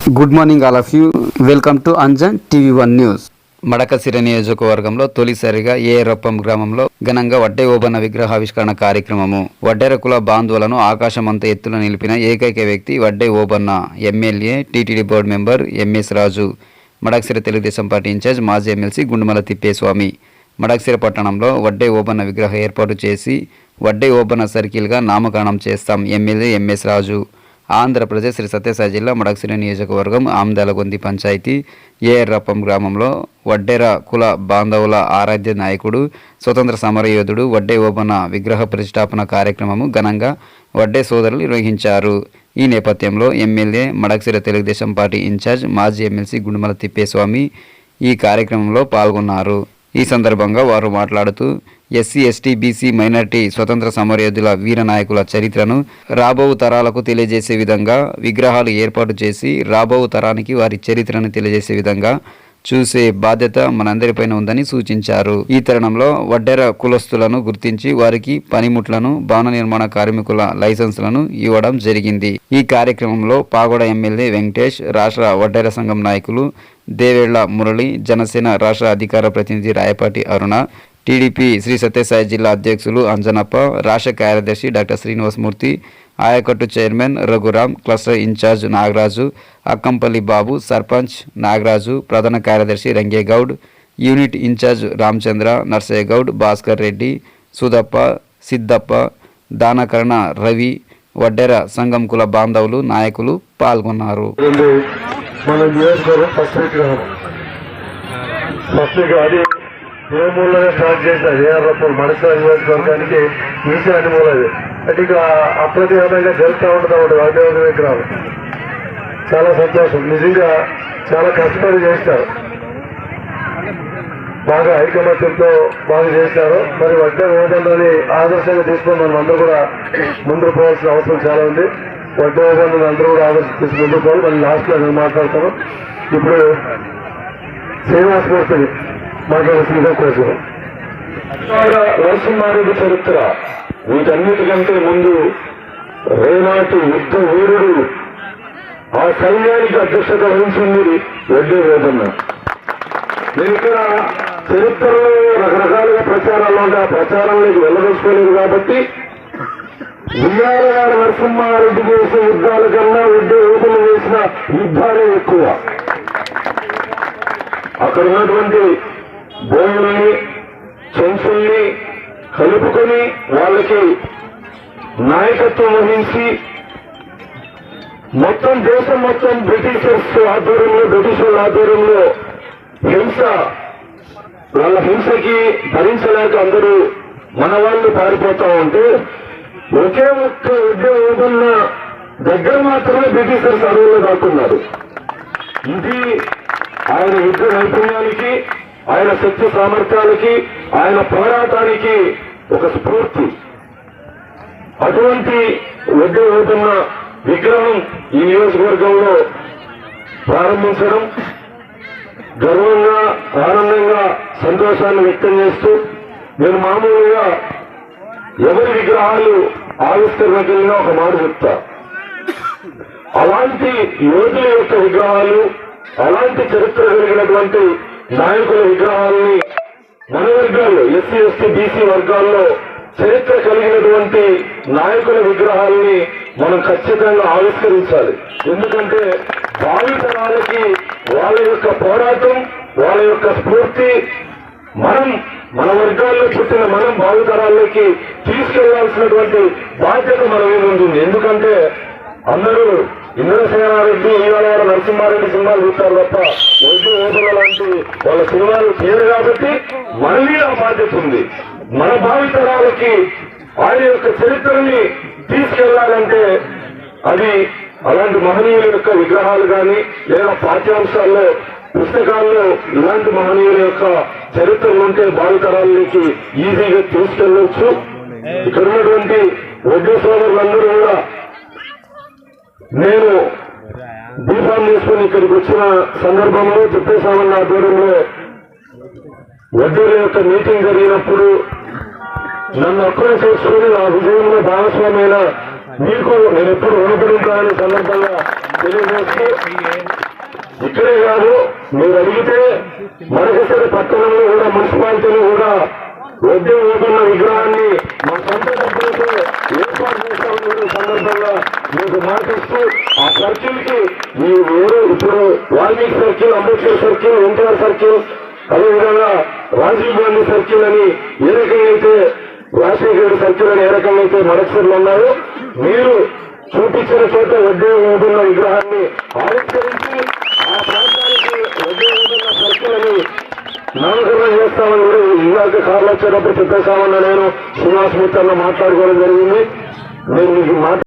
Good morning all of you. Welcome to Anjan TV one news. Madakasira నియోజకవర్గంలో తొలిసారిగా ఏ గ్రామంలో ఘనంగా వడ్డే ఓబన్న విగ్రహావిష్కరణ కార్యక్రమము. వడ్డేర కుల బాంధువులను ఆకాశమంత ఎత్తున నిలిపిన ఏకైక వ్యక్తి Vadde Obanna MLA TTD board member MS Raju. Madakasira Telugu Desam party incharge మాజీ ఎమ్మెల్సీ గుండుమల తిప్పేస్వామి. మడక్సిర పట్టణంలో వడ్డే ఓబన్న విగ్రహ ఏర్పాటు చేసి వడ్డే ఓబన్న సర్కిల్గా నామకరణం చేస్తాం ఎమ్మెల్యే ఎంఎస్ రాజు. ఆంధ్రప్రదేశ్ శ్రీ సత్యసాయి జిల్లా మడక్సిరి నియోజకవర్గం ఆమ్దాలగొంది పంచాయతీ ఏఎర్రప్పం గ్రామంలో వడ్డెర కుల బాంధవుల ఆరాధ్య నాయకుడు స్వతంత్ర సమరయోధుడు వడ్డే ఓబన విగ్రహ ప్రతిష్టాపన కార్యక్రమము ఘనంగా వడ్డే సోదరులు నిర్వహించారు. ఈ నేపథ్యంలో MLA Madakasira Telugu Desam party incharge మాజీ ఎమ్మెల్సీ గుండుమల తిప్పేస్వామి ఈ కార్యక్రమంలో పాల్గొన్నారు. ఈ సందర్భంగా వారు మాట్లాడుతూ ఎస్సీ ఎస్టీ బీసీ మైనార్టీ స్వతంత్ర సమరయోధుల వీర నాయకుల చరిత్రను రాబో తరాలకు తెలియజేసే విధంగా విగ్రహాలు ఏర్పాటు చేసి రాబో తరానికి వారి చరిత్రను తెలియజేసే విధంగా చూసే బాధ్యత మనందరిపైన ఉందని సూచించారు. ఈ తరుణంలో వడ్డెర కులస్తులను గుర్తించి వారికి పనిముట్లను భవన నిర్మాణ కార్మికుల లైసెన్సులను ఇవ్వడం జరిగింది. ఈ కార్యక్రమంలో పాగోడ ఎమ్మెల్యే వెంకటేష్ రాష్ట్ర వడ్డెర సంఘం నాయకులు దేవేళ్ళ మురళి జనసేన రాష్ట్ర అధికార ప్రతినిధి రాయపాటి అరుణ టీడీపీ శ్రీ సత్యసాయి జిల్లా అధ్యక్షులు అంజనప్ప రాష్ట్ర కార్యదర్శి డాక్టర్ శ్రీనివాసమూర్తి ఆయకట్టు chairman Raghuram cluster incharge Nagaraju Akkampalli Babu sarpanch Nagaraju ప్రధాన కార్యదర్శి రంగేగౌడ్ యూనిట్ ఇన్ఛార్జ్ రామచంద్ర నర్సయ్యగౌడ్ భాస్కర్ రెడ్డి సుధప్ప సిద్దప్ప దానకరణ రవి వడ్డెర సంఘం కుల బాంధవులు నాయకులు పాల్గొన్నారు. ఫస్ట్ ఏ మూలనే స్టార్ట్ చేశారు. ఏఆర్ రప్పల్ మడసాల నియోజకవర్గానికి ఈశాన్య మూల అంటే ఇక అప్రతిహతంగా జరుగుతూ ఉంటుంది అన్నమాట వాద్యవాద విగ్రహం. చాలా సంతోషం. నిజంగా చాలా కష్టపడి చేస్తారు. బాగా ఐకమత్యంతో బాగా చేశారు మరి వడ్డే ఓదండాన్ని ఆదర్శంగా తీసుకొని మనం అందరూ కూడా ముందుకు పోవాల్సిన అవసరం చాలా ఉంది. వడ్డే ఓదండాన్ని అందరూ కూడా ఆదర్శం తీసుకుని ముందుకు పోవాలి. మళ్ళీ లాస్ట్లో నేను మాట్లాడతాను. ఇప్పుడు శ్రీనివాస్ మూర్తిని మాట్లాడాల్సిందిగా కోరుతున్నాను నరసింహారెడ్డి చరిత్ర. వీటన్నిటికంటే ముందు రేనాటి యుద్ధ వీరుడు ఆ సైన్యానికి అధ్యక్షత వహించింది వడ్డే వేదన్న. నేను ఇక్కడ చరిత్రలో రకరకాలుగా ప్రచారాలు ఉంటాయి ఆ ప్రచారంలోకి వెళ్ళదలుచుకోలేదు కాబట్టి విజయనగర నరసింహారెడ్డి చేసిన యుద్ధాల కన్నా వడ్డీ యువతలు చేసిన యుద్ధాలే ఎక్కువ. అక్కడ ఉన్నటువంటి బోయుల్ని చెంచుల్ని కలుపుకొని వాళ్ళకి నాయకత్వం వహించి మొత్తం దేశం మొత్తం బ్రిటిషర్స్ ఆధ్వర్యంలో బ్రిటిష్ వాళ్ళ ఆధ్వర్యంలో హింస వాళ్ళ హింసకి భరించలేక అందరూ మన వాళ్ళు పారిపోతా ఉంటే ఒకే ఒక్క ఉద్యోగం ఉన్న దగ్గర మాత్రమే బ్రిటిషర్స్ అడవుల్లో దాక్కున్నారు. ఇది ఆయన యుద్ధ నైపుణ్యం ఆయన శక్తి సామర్థ్యాలకి ఆయన పోరాటానికి ఒక స్ఫూర్తి. అటువంటి వడ్డీ అవుతున్న విగ్రహం ఈ నియోజకవర్గంలో ప్రారంభించడం గర్వంగా ఆనందంగా సంతోషాన్ని వ్యక్తం చేస్తూ నేను మామూలుగా ఎవరి విగ్రహాలు ఆవిష్కరణకి ఒక మాట చెప్తా. అలాంటి యోధుల యొక్క విగ్రహాలు అలాంటి చరిత్ర కలిగినటువంటి నాయకుల విగ్రహాలని మన వర్గాల్లో ఎస్సీ ఎస్టీ బీసీ వర్గాల్లో చరిత్ర కలిగినటువంటి నాయకుల విగ్రహాలని మనం ఖచ్చితంగా ఆవిష్కరించాలి. ఎందుకంటే భావితరాలకి వాళ్ళ యొక్క పోరాటం వాళ్ళ యొక్క స్ఫూర్తి మనం మన వర్గాల్లో పుట్టిన మనం భావితరాల్లోకి తీసుకెళ్ళాల్సినటువంటి బాధ్యత మన మీద ఉంటుంది. ఎందుకంటే అందరూ ఇంద్రసేనారెడ్డి ఈవేళ నరసింహారెడ్డి సినిమాలు చూస్తారు తప్ప ఒడ్డు ఓదల లాంటి వాళ్ళ సినిమాలు చేయరు కాబట్టి మళ్ళీ ఆ బాధ్యత ఉంది. మన భావితరాలకి ఆయన యొక్క చరిత్రని తీసుకెళ్ళాలంటే అది అలాంటి మహనీయుల యొక్క విగ్రహాలు కానీ లేదా పాఠ్యాంశాల్లో పుస్తకాల్లో ఇలాంటి మహనీయుల యొక్క చరిత్రలు ఉంటే భావితరాలకి ఈజీగా తీసుకెళ్ళొచ్చు ఇక్కడ ఉన్నటువంటి వడ్డీ సోదరులందరూ కూడా నేను దీపం తీసుకుని ఇక్కడికి వచ్చిన సందర్భంలో తిప్పేశామన్న ఆధ్వర్యంలో వడ్డీల యొక్క మీటింగ్ జరిగినప్పుడు నన్ను అప్రోచ్ చేసుకుని ఆ విజయంలో భాగస్వామైన మీకు నేను ఎప్పుడు రుణపడి ఉంటానని సందర్భంగా తెలియజేస్తూ ఇక్కడే కాదు మీరు అడిగితే మరొకసారి పట్టణంలో కూడా మున్సిపాలిటీలో కూడా వడ్డీ ఊపున్న విగ్రహాన్ని మా సొంత డబ్బులతో ఏర్పాటు చేస్తామని కూడా ఈ సందర్భంగా మీకు మాటిస్తూ ఆ సర్కిల్కి ఈ వేరు ఇప్పుడు Valmiki circle Ambedkar circle NTR circle అదేవిధంగా రాజీవ్ గాంధీ సర్కిల్ అని ఏ రకంగా అయితే రాజశేఖర్ సర్కిల్ అని ఏ రకంగా అయితే మరొకసారి ఉన్నాయో మీరు చూపించిన చోట వడ్డీ ఉంటున్న విగ్రహాన్ని ఆవిష్కరించి ఆ ప్రాంతానికి వడ్డీ ఉంటున్న సర్కిల్ అని నామకరణం చేస్తామని కూడా ఇవాళ కార్లు వచ్చేటప్పుడు చెప్పేశామన్న నేను శ్రీనివాస్ మిత్రుల్లో మాట్లాడుకోవడం జరిగింది. నేను మీకు